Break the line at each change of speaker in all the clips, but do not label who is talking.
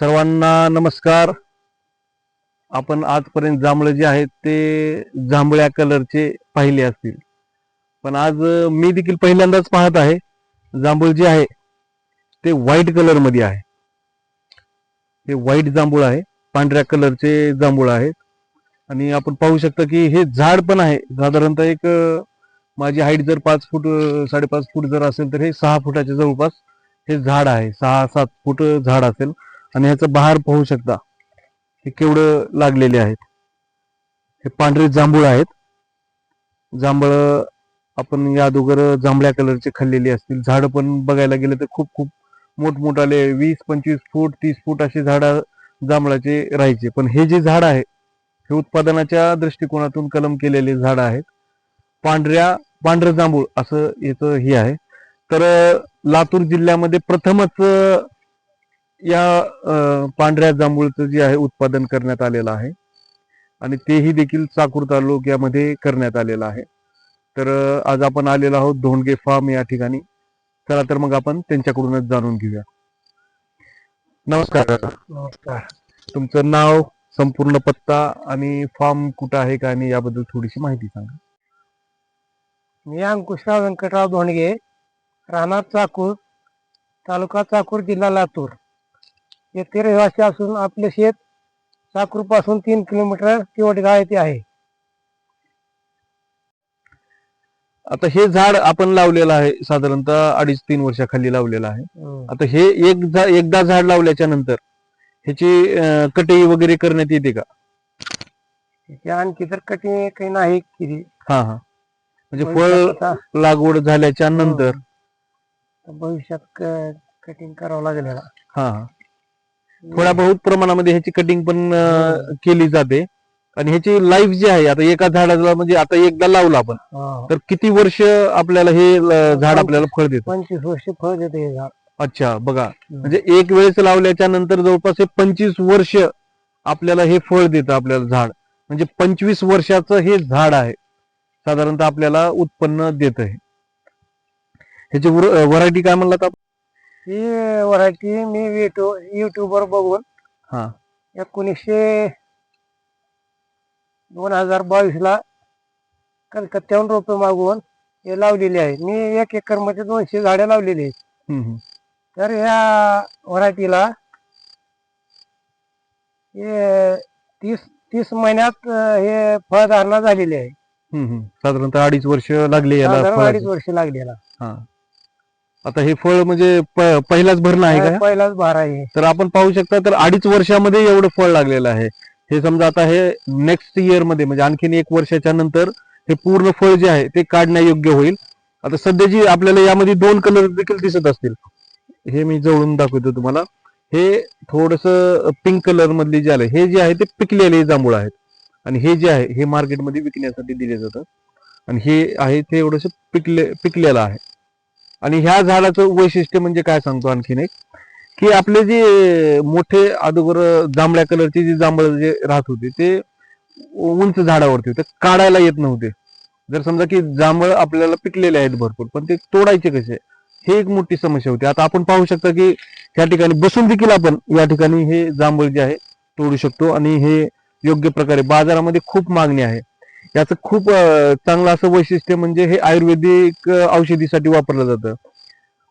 सर्वांना नमस्कार. आपण आजपर्यंत जांभळं जे आहेत ते जांभळ्या कलरचे पाहिले असतील. पण आज मी देखील पहिल्यांदाच पाहत आहे. जांभूळ जे आहे ते व्हाईट कलरमध्ये आहे. हे व्हाईट जांभूळ आहे. पांढऱ्या कलरचे जांभूळ आहेत. आणि आपण पाहू शकता की हे झाड पण आहे. साधारणतः एक माझी हाईट जर पाच फूट साडेपाच फूट जर असेल तर हे सहा फुटाच्या जवळपास हे झाड आहे. सहा सात फूट झाड असेल. आणि ह्याचं बहार पाहू शकता. हे केवढं लागलेले आहेत. हे पांढरे जांभूळ आहेत. जांभळ आपण या अगोदर जांभळ्या कलरचे खाल्लेली असतील. झाडं पण बघायला गेलं तर खूप खूप मोठमोठाले वीस पंचवीस फूट तीस फूट असे झाडं जांभळाचे राहायचे. पण हे जे झाड आहे हे उत्पादनाच्या दृष्टिकोनातून कलम केलेले झाड आहेत. पांढऱ्या पांढरं जांभूळ असं याचं हे आहे. तर लातूर जिल्ह्यामध्ये प्रथमच या पांढऱ्या जांभूळचं जे आहे उत्पादन करण्यात आलेलं आहे. आणि तेही देखील चाकूर तालुक्यामध्ये करण्यात आलेलं आहे. तर आज आपण आलेलो आहोत धोंडगे फार्म या ठिकाणी. चला तर मग आपण त्यांच्याकडूनच जाणून घेऊया. नमस्कार.
नमस्कार.
तुमचं नाव संपूर्ण पत्ता आणि फार्म कुठं आहे का आणि याबद्दल थोडीशी माहिती सांगा.
मी अंकुशराव व्यंकटराव धोंडगे राहणार चाकूर तालुका चाकूर जिल्हा लातूर. येथे रहिवासी असून आपले शेत चाकूरपासून तीन किलोमीटर किवटगाव येथे आहे.
आता हे झाड आपण लावलेलं आहे साधारणतः अडीच तीन वर्षाखाली लावलेलं आहे. आता हे एक एकदा झाड लावल्याच्या नंतर ह्याची कटाई वगैरे करण्यात येते का?
आणखी तर कठीण काही नाही केली.
हा हा. म्हणजे फळ लागवड झाल्याच्यानंतर?
भविष्यात कटिंग करावं लागेल.
हा हा. थोड्या बहुत प्रमाणामध्ये ह्याची कटिंग पण अं, केली जाते. आणि ह्याची लाईफ जी आहे आता एका झाडाला म्हणजे आता एकदा लावलं आपण
हा.
तर किती वर्ष आपल्याला हे झाड आपल्याला फळ देतं?
पंचवीस वर्ष फळ देते हे झाड.
अच्छा बघा. म्हणजे एक वेळेस लावल्याच्या नंतर जवळपास हे पंचवीस वर्ष आपल्याला हे फळ देतं आपल्याला झाड. म्हणजे पंचवीस वर्षाचं हे झाड आहे. साधारणतः आपल्याला उत्पन्न देत आहे ह्याची व्हरायटी काय म्हणलात आपण?
ही व्हरायटी मी युट्यूब युट्यूबवर बघून
हा
एकोणीसशे दोन हजार बावीस ला कलकत्त्याहून रोपे मागवून हे लावलेली आहे मी एक एकरमध्ये दोनशे झाडे लावलेली आहेत. तर ह्या व्हरायटीला हे तीस तीस महिन्यात हे फळधारणा झालेली आहे.
साधारणतः अडीच वर्ष लागले याला
साधारण. अडीच वर्ष लागलेला
हा आता हे फळ म्हणजे प- पहिलाच भरणं आहे का?
पहिलाच भार आहे.
तर आपण पाहू शकता तर अडीच वर्षामध्ये एवढं फळ लागलेलं आहे. हे समजा आता हे नेक्स्ट इयरमध्ये म्हणजे आणखीन एक वर्षाच्या नंतर हे पूर्ण फळ जे आहे ते काढण्यायोग्य होईल. आता सध्या जी आपल्याला यामध्ये दोन कलर देखील दिसत असतील. हे मी जवळून दाखवतो तुम्हाला. हे थोडस पिंक कलर मधले जे आले हे जे आहे ते पिकलेले जांभूळ आहेत. आणि हे जे आहे हे मार्केटमध्ये विकण्यासाठी दिले जातात आणि हे आहे ते एवढस पिकले पिकलेलं आहे. आणि ह्या झाडाचं वैशिष्ट्य म्हणजे काय सांगतो आणखीन एक? की आपले जे मोठे अगोदर जांभळ्या कलरचे जे जांभळ जे राहत होते ते उंच झाडावरती होते काढायला येत नव्हते. जर समजा की जांभळ आपल्याला पिकलेले आहेत भरपूर पण ते तोडायचे कसे? हे एक मोठी समस्या होती. आता आपण पाहू शकता की या ठिकाणी बसून देखील आपण या ठिकाणी हे जांभळ जे आहे तोडू शकतो. आणि हे योग्य प्रकारे बाजारामध्ये खूप मागणी आहे. याचं खूप चांगलं असं वैशिष्ट्य म्हणजे हे आयुर्वेदिक औषधीसाठी वापरलं जातं.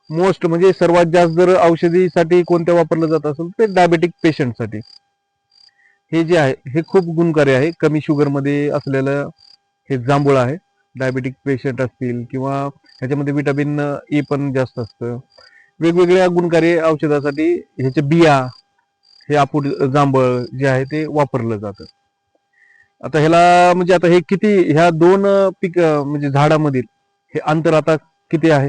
मोस्ट म्हणजे सर्वात जास्त जर औषधीसाठी कोणत्या वापरलं जात असेल ते डायबेटिक पेशंटसाठी हे जे आहे हे खूप गुणकारी आहे. कमी शुगरमध्ये असलेलं हे जांभूळ आहे. डायबेटिक पेशंट असतील किंवा ह्याच्यामध्ये विटामिन ए e पण जास्त असतं. वेगवेगळ्या गुणकारी औषधासाठी ह्याच्या बिया हे आपूट जांभळ जे आहे ते वापरलं जातं. आता ह्याला म्हणजे आता हे किती ह्या दोन पीक म्हणजे झाडामधील हे अंतर आता किती आहे?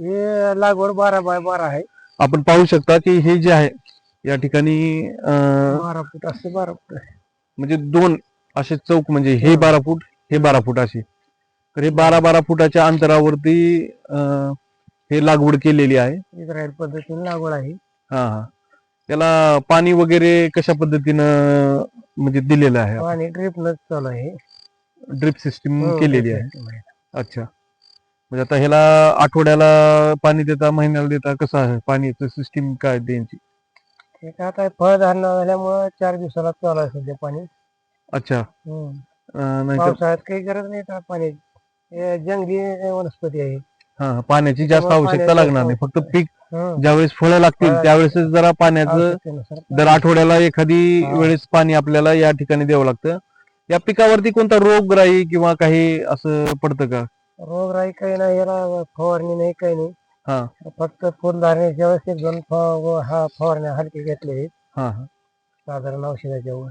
हे लागवड बारा बाय बारा आहे.
आपण पाहू शकता की हे जे आहे या ठिकाणी अं,
बारा फूट असते बारा फूट आहे.
म्हणजे दोन असे चौक म्हणजे हे
हा.
बारा फूट हे बारा फूट असे. तर हे बारा बारा फुटाच्या अंतरावरती अं, हे लागवड केलेली आहे.
इस्रायल पद्धतीने लागवड आहे.
हा हा. त्याला पाणी वगैरे कशा पद्धतीनं म्हणजे दिलेलं आहे
आणि ड्रिप न चालू आहे.
ड्रिप सिस्टीम
हो,
केलेली
drip
आहे.
system आहे.
अच्छा. म्हणजे आता ह्याला आठवड्याला पाणी देता महिन्याला देता कसं आहे? पाण्याचं सिस्टीम काय त्यांची?
ते काय आता फळधारणा झाल्यामुळं चार दिवसाला चालू आहे सध्या पाणी.
अच्छा.
हम्म.
अं, नाही तर
पावसाळ्यात काही गरज नाही त्या पाण्याची. हे जंगली वनस्पती आहे.
हा पाण्याची जास्त आवश्यकता
पाण्याची
लागणार नाही. फक्त पीक. ज्यावेळेस फळं लागतील त्यावेळेस जरा पाण्याचं दर आठवड्याला एखादी. वेळेस पाणी आपल्याला या ठिकाणी द्यावं लागतं. या पिकावरती कोणता रोगराई किंवा काही असं पडतं का?
रोगराई काही नाही याला फवारणी नाही काही नाही.
हा.
फक्त फुलधारण्याच्या वेळेस एक दोन हा फवारण्या हलके घेतले आहेत,
हा
साधारण औषधाच्या वर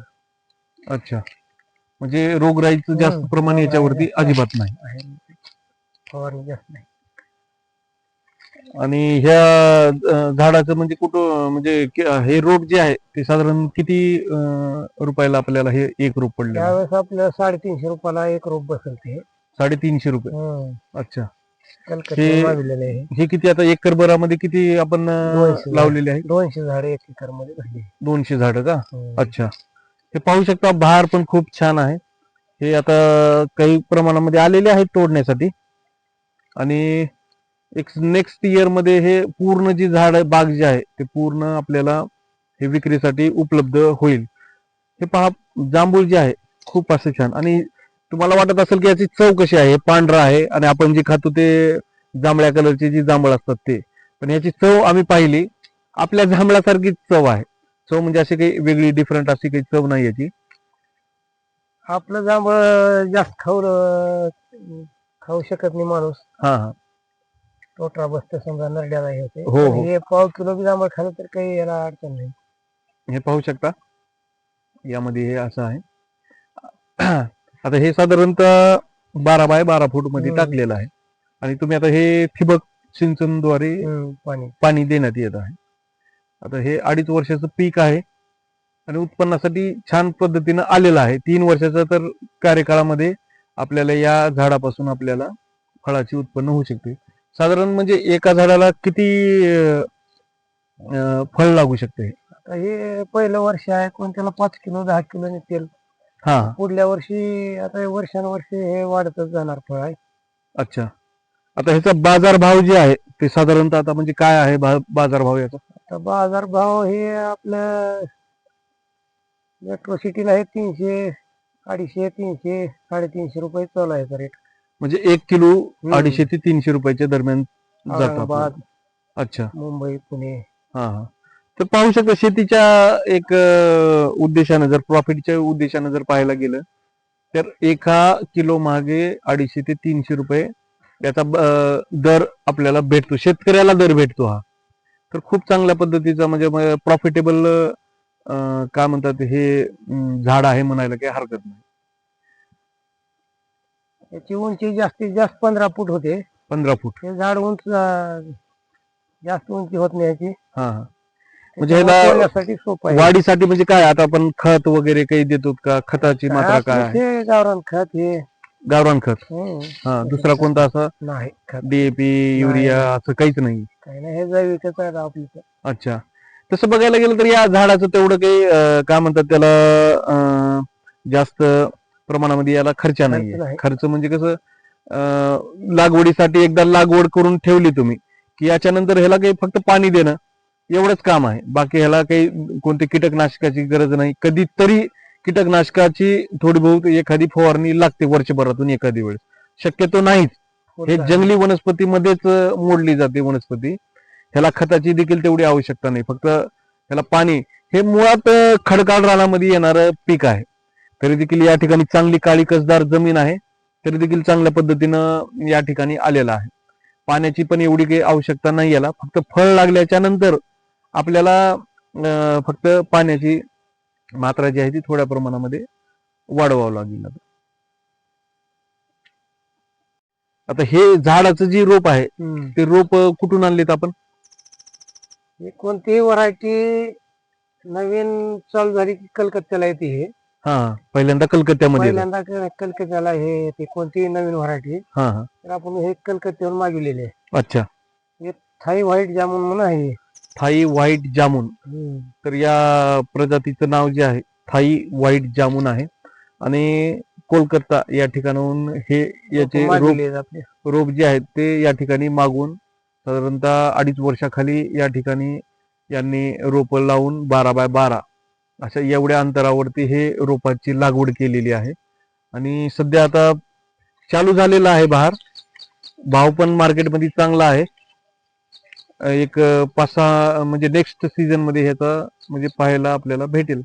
अच्छा. म्हणजे रोगराईचं जास्त. प्रमाण याच्यावरती अजिबात नाही.
फवारणी जास्त नाही.
आणि ह्या झाडाचं म्हणजे कुठं म्हणजे हे रोप जे आहे ते साधारण किती रुपयाला आपल्याला हे एक रोप पडलं?
त्यावेळेस आपल्याला साडेतीनशे रुपयाला एक रोप बसेल ते.
साडेतीनशे रुपये. अच्छा. हे- हे किती आता एकर भरामध्ये किती आपण. लावलेले आहे?
दोनशे झाडे एक एकरमध्ये
दोनशे झाडं का. अच्छा. हे पाहू शकता बहार पण खूप छान आहे. हे आता काही प्रमाणामध्ये आलेले आहेत तोडण्यासाठी. आणि एक नेक्स्ट इयरमध्ये हे पूर्ण जी झाड बाग जे आहे ते पूर्ण आपल्याला हे विक्रीसाठी उपलब्ध होईल. हे पहा जांभूळ जे आहे खूप असं छान. आणि तुम्हाला वाटत असेल की याची चव कशी आहे? पांढरा आहे आणि आपण जे खातो ते जांभळ्या कलरची जी जांभळ असतात ते. पण याची चव आम्ही पाहिली. आपल्या जांभळासारखीच चव आहे. चव म्हणजे अशी काही वेगळी डिफरंट अशी काही चव नाही याची.
आपलं जांभळ जास्त खाऊ खाऊ शकत नाही माणूस.
हा हा.
टोटरा बसतं समजा नरड्याला हे होते
हो, हो.
हे पाव किलो बी जांभळ खाल्लं तर काही याला अडचण नाही.
हे पाहू शकता. यामध्ये हे असं आहे. आता हे साधारणतः बारा बाय बारा फूटमध्ये
हम्म.
टाकलेलं आहे. आणि तुम्ही आता हे ठिबक सिंचनद्वारे
हम्म, पाणी.
पाणी देण्यात येत आहे. आता हे अडीच वर्षाचं पीक आहे. आणि उत्पन्नासाठी छान पद्धतीनं आलेलं आहे. तीन वर्षाचा तर कार्यकाळामध्ये आपल्याला या झाडापासून आपल्याला फळाची उत्पन्न होऊ शकते. साधारण म्हणजे एका झाडाला किती अं, फळ लागू शकते?
आता हे पहिलं वर्ष आहे कोण त्याला पाच किलो दहा किलो निघतील
हा.
पुढल्या वर्षी आता हे वर्षानुवर्षी हे वाढतच जाणार फळ आहे.
अच्छा. आता ह्याचा बाजार भाव जे आहे ते साधारणतः आता म्हणजे काय आहे बाजार भाव याचा?
आता बाजार भाव हे आपलं मेट्रो सिटीला आहे तीनशे अडीचशे तीनशे साडेतीनशे रुपये चालू आहे रेट
म्हणजे एक किलो अडीचशे ते तीनशे रुपयाच्या दरम्यान जातो
औरंगाबाद.
अच्छा.
मुंबई पुणे.
हा हा. तर पाहू शकता शेतीच्या एक अं, उद्देशानं जर प्रॉफिटच्या उद्देशानं जर पाहायला गेलं तर एका किलो मागे अडीचशे ते तीनशे रुपये याचा ब- अं, दर आपल्याला भेटतो. शेतकऱ्याला दर भेटतो हा. तर खूप चांगल्या पद्धतीचा म्हणजे प्रॉफिटेबल काय म्हणतात हे अं, झाड आहे म्हणायला काही हरकत नाही.
याची उंची जास्तीत जास्त पंधरा फूट होते.
पंधरा फूट.
हे झाड उंच अं, जास्त उंची होत नाही याची.
हा हा. म्हणजे
त्याच्यामुळे
ह्याला
तोडण्यासाठी सोपं आहे.
वाढीसाठी म्हणजे काय आता आपण खत वगैरे काही देतो का? खताची मात्रा काय आहे?
हे गावरान खत हे.
गावरान खत.
हम्म,
हा दुसरा कोणता असा?
नाही खत.
डीएपी युरिया असं काहीच नाही.
काही नाही हे जैविकच आहे आपली.
अच्छा. तसं बघायला गेलं तर या झाडाचं तेवढं काही अं, काय म्हणतात त्याला अं, जास्त प्रमाणामध्ये याला खर्च
नाही.
खर्च म्हणजे कसं लागवडीसाठी एकदा लागवड करून ठेवली तुम्ही की याच्यानंतर ह्याला काही फक्त पाणी देणं एवढंच काम आहे. बाकी ह्याला काही कोणती कीटकनाशकाची गरज नाही. कधीतरी कीटकनाशकाची थोडी बहुत एखादी फवारणी लागते वर्षभरातून एखादी वेळेस. शक्यतो नाहीच. हे जंगली वनस्पतीमध्येच मोडली जाते वनस्पती. ह्याला खताची देखील तेवढी आवश्यकता नाही. फक्त ह्याला पाणी हे मुळात खडकाळ रानामध्ये येणारं पीक आहे. तरी देखील या ठिकाणी चांगली काळी कसदार जमीन आहे. तरी देखील चांगल्या पद्धतीनं या ठिकाणी आलेलं आहे. पाण्याची पण एवढी काही आवश्यकता नाही याला. फक्त फळ लागल्याच्या नंतर आपल्याला फक्त पाण्याची मात्रा जी आहे ती थोड्या प्रमाणामध्ये वाढवावं लागेल आता. हे झाडाचं जे रोप आहे. ते रोप कुठून आणलेत आपण?
हे कोणतीही व्हरायटी नवीन चालू झाली की कलकत्त्याला येते हे?
हा. पहिल्यांदा कलकत्त्यामध्ये.
पहिल्यांदा क- कलकत्त्याला हे येते कोणतीही नवीन व्हरायटी
हा हा
तर आपण हे कलकत्त्यावरून मागवलेले आहे
अच्छा
थाई व्हाईट जामुन म्हणून आहे.
थाई व्हाईट जामुन
हम्म.
तर या प्रजातीचं नाव जे आहे थाई व्हाईट जामुन आहे आणि कोलकाता या ठिकाणाहून हे याचे रोप
मागवले आहेत आपले
रोप जे आहेत ते या ठिकाणी मागून साधारणतः अडीच वर्षाखाली या ठिकाणी यांनी रोपं लावून बारा बाय बारा अशा एवढ्या अंतरावरती हे रोपाची लागवड केलेली आहे. आणि सध्या आता चालू झालेला आहे बहार. भाव पण मार्केटमध्ये चांगला आहे. एक पाच सहा म्हणजे नेक्स्ट सीझनमध्ये ह्याचा म्हणजे पाहायला आपल्याला भेटेल.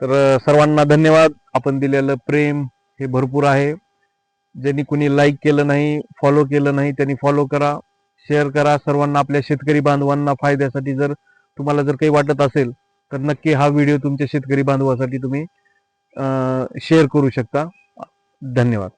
तर सर्वांना धन्यवाद. आपण दिलेलं प्रेम हे भरपूर आहे. ज्यांनी कुणी लाईक केलं नाही फॉलो केलं नाही त्यांनी फॉलो करा शेअर करा. सर्वांना आपल्या शेतकरी बांधवांना फायद्यासाठी जर तुम्हाला जर काही वाटत असेल तर नक्की हा व्हिडिओ तुमच्या शेतकरी बांधवासाठी तुम्ही शेअर करू शकता. धन्यवाद.